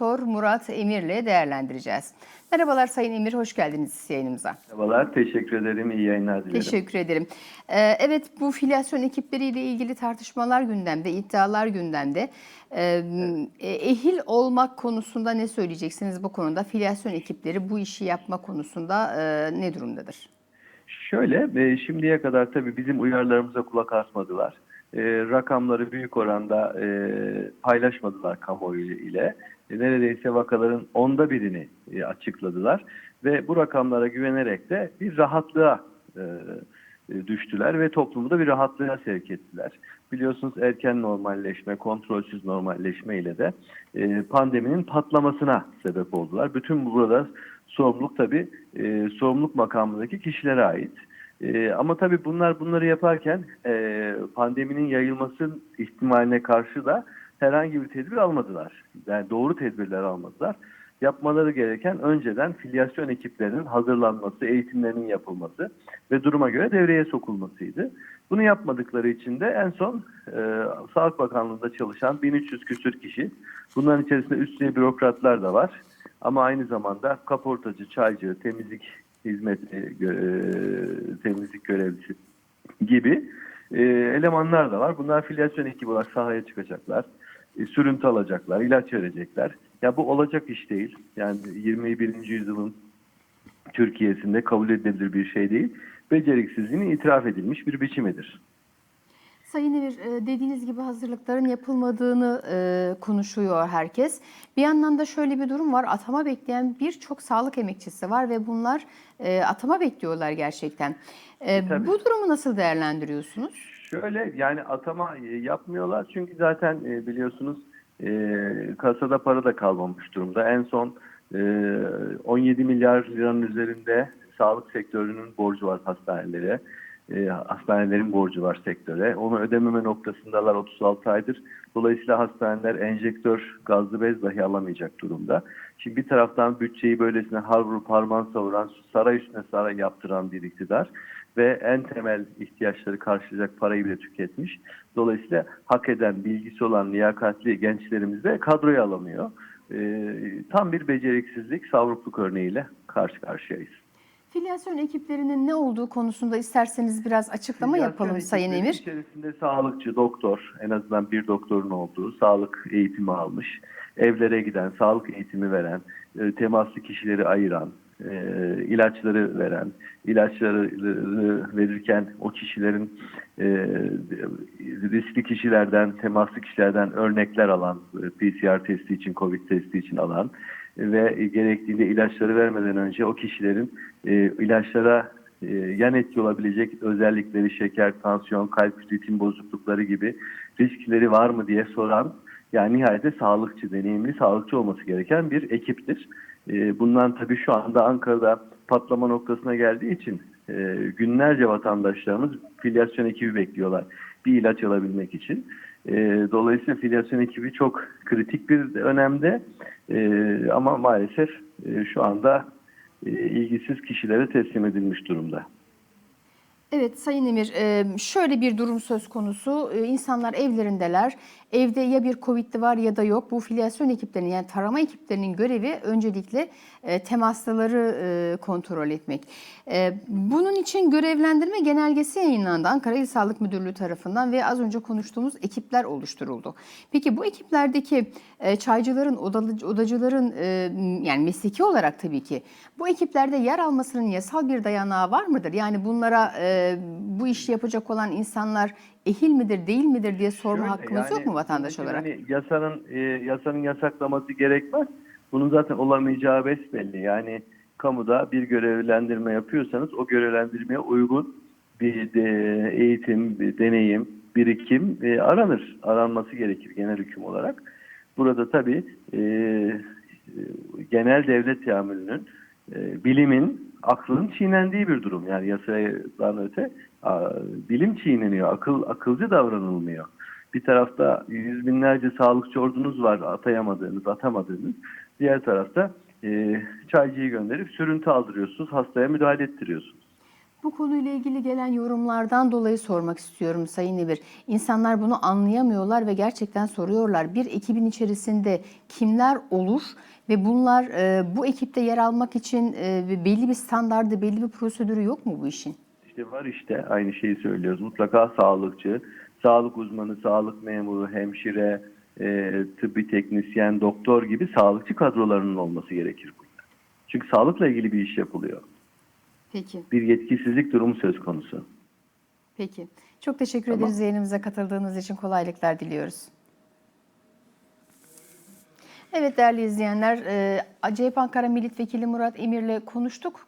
Doktor Murat Emir'le değerlendireceğiz. Merhabalar Sayın Emir, hoş geldiniz yayınımıza. Merhabalar, teşekkür ederim. İyi yayınlar dilerim. Teşekkür ederim. Ee, evet, bu filyasyon ekipleriyle ilgili tartışmalar gündemde, iddialar gündemde. Ee, ehil olmak konusunda ne söyleyeceksiniz bu konuda? Filyasyon ekipleri bu işi yapma konusunda e, ne durumdadır? Şöyle, e, şimdiye kadar tabii bizim uyarılarımıza kulak asmadılar. E, rakamları büyük oranda e, paylaşmadılar kamuoyu ile. E, neredeyse vakaların onda birini e, açıkladılar. Ve bu rakamlara güvenerek de bir rahatlığa e, düştüler ve toplumu da bir rahatlığa sevk ettiler. Biliyorsunuz erken normalleşme, kontrolsüz normalleşme ile de pandeminin patlamasına sebep oldular. Bütün burada sorumluluk tabii sorumluluk makamındaki kişilere ait. E, ama tabii bunlar bunları yaparken e, pandeminin yayılması ihtimaline karşı da herhangi bir tedbir almadılar. Yani doğru tedbirler almadılar. Yapmaları gereken önceden filyasyon ekiplerinin hazırlanması, eğitimlerinin yapılması ve duruma göre devreye sokulmasıydı. Bunu yapmadıkları için de en son e, Sağlık Bakanlığı'nda çalışan 1300 küsür kişi, bunların içerisinde üst düzey bürokratlar da var. Ama aynı zamanda kaportacı, çaycı, temizlik hizmeti, e, temizlik görevlisi gibi e, elemanlar da var. Bunlar filyasyon ekibi olarak sahaya çıkacaklar. E, sürüntü alacaklar, ilaç verecekler. Ya bu olacak iş değil. Yani 21. yüzyılın Türkiye'sinde kabul edilebilir bir şey değil. Beceriksizliğinin itiraf edilmiş bir biçimidir. Sayın Emir, e, dediğiniz gibi hazırlıkların yapılmadığını e, konuşuyor herkes. Bir yandan da şöyle bir durum var. Atama bekleyen birçok sağlık emekçisi var ve bunlar e, atama bekliyorlar gerçekten. Tabii. Bu durumu nasıl değerlendiriyorsunuz? Şöyle yani atama yapmıyorlar çünkü zaten biliyorsunuz kasada para da kalmamış durumda. En son 17 milyar liranın üzerinde sağlık sektörünün borcu var hastanelere e, hastanelerin borcu var sektöre. Onu ödememe noktasındalar 36 aydır. Dolayısıyla hastaneler enjektör, gazlı bez dahi alamayacak durumda. Şimdi bir taraftan bütçeyi böylesine har vurup harman savuran, saray üstüne saray yaptıran bir iktidar ve en temel ihtiyaçları karşılayacak parayı bile tüketmiş. Dolayısıyla hak eden, bilgisi olan, liyakatli gençlerimiz de kadroya alamıyor. E, tam bir beceriksizlik, savrupluk örneğiyle karşı karşıyayız. Filyasyon ekiplerinin ne olduğu konusunda isterseniz biraz açıklama Filyasyon yapalım Sayın Emir. İçerisinde sağlıkçı, doktor, en azından bir doktorun olduğu, sağlık eğitimi almış, evlere giden, sağlık eğitimi veren, e, temaslı kişileri ayıran, e, ilaçları veren, ilaçları verirken o kişilerin e, riskli kişilerden, temaslı kişilerden örnekler alan, PCR testi için, COVID testi için alan ve gerektiğinde ilaçları vermeden önce o kişilerin e, ilaçlara e, yan etki olabilecek özellikleri şeker, tansiyon, kalp ritim bozuklukları gibi riskleri var mı diye soran yani nihayete sağlıkçı, deneyimli sağlıkçı olması gereken bir ekiptir. E, bundan tabii şu anda Ankara'da patlama noktasına geldiği için e, günlerce vatandaşlarımız filyasyon ekibi bekliyorlar bir ilaç alabilmek için. E, dolayısıyla filyasyon ekibi çok kritik bir önemde ama maalesef şu anda ilgisiz kişilere teslim edilmiş durumda. Evet Sayın Emir, şöyle bir durum söz konusu. İnsanlar evlerindeler. Evde ya bir Covid'li var ya da yok. Bu filyasyon ekiplerinin yani tarama ekiplerinin görevi öncelikle e, temaslıları kontrol etmek. Bunun için görevlendirme genelgesi yayınlandı Ankara İl Sağlık Müdürlüğü tarafından ve az önce konuştuğumuz ekipler oluşturuldu. Peki bu ekiplerdeki çaycıların, odacıların yani mesleki olarak tabii ki bu ekiplerde yer almasının yasal bir dayanağı var mıdır? Yani bunlara bu işi yapacak olan insanlar ehil midir değil midir diye sorma Şöyle, hakkımız yani, yok mu vatandaş olarak? Hani yasanın e, yasanın yasaklaması gerekmez. Bunun zaten olamayacağı besbelli. Yani kamuda bir görevlendirme yapıyorsanız o görevlendirmeye uygun bir de, eğitim, bir deneyim, birikim e, aranır. Aranması gerekir genel hüküm olarak. Burada tabii e, genel devlet teamülünün, e, bilimin, aklın çiğnendiği bir durum. Yani yasadan öte bilim çiğneniyor, akıl akılcı davranılmıyor. Bir tarafta yüz binlerce sağlıkçı ordunuz var atayamadığınız, atamadığınız. Diğer tarafta e, çaycıyı gönderip sürüntü aldırıyorsunuz, hastaya müdahale ettiriyorsunuz. Bu konuyla ilgili gelen yorumlardan dolayı sormak istiyorum Sayın Emir. İnsanlar bunu anlayamıyorlar ve gerçekten soruyorlar. Bir ekibin içerisinde kimler olur ve bunlar e, bu ekipte yer almak için e, belli bir standardı, belli bir prosedürü yok mu bu işin? İşte var işte aynı şeyi söylüyoruz. Mutlaka sağlıkçı, sağlık uzmanı, sağlık memuru, hemşire, e, tıbbi teknisyen, doktor gibi sağlıkçı kadrolarının olması gerekir burada. Çünkü sağlıkla ilgili bir iş yapılıyor. Peki. Bir yetkisizlik durumu söz konusu. Peki. Çok teşekkür Tamam. ederiz yayınımıza katıldığınız için kolaylıklar diliyoruz. Evet değerli izleyenler, e, CHP Ankara Milletvekili Murat Emir'le konuştuk.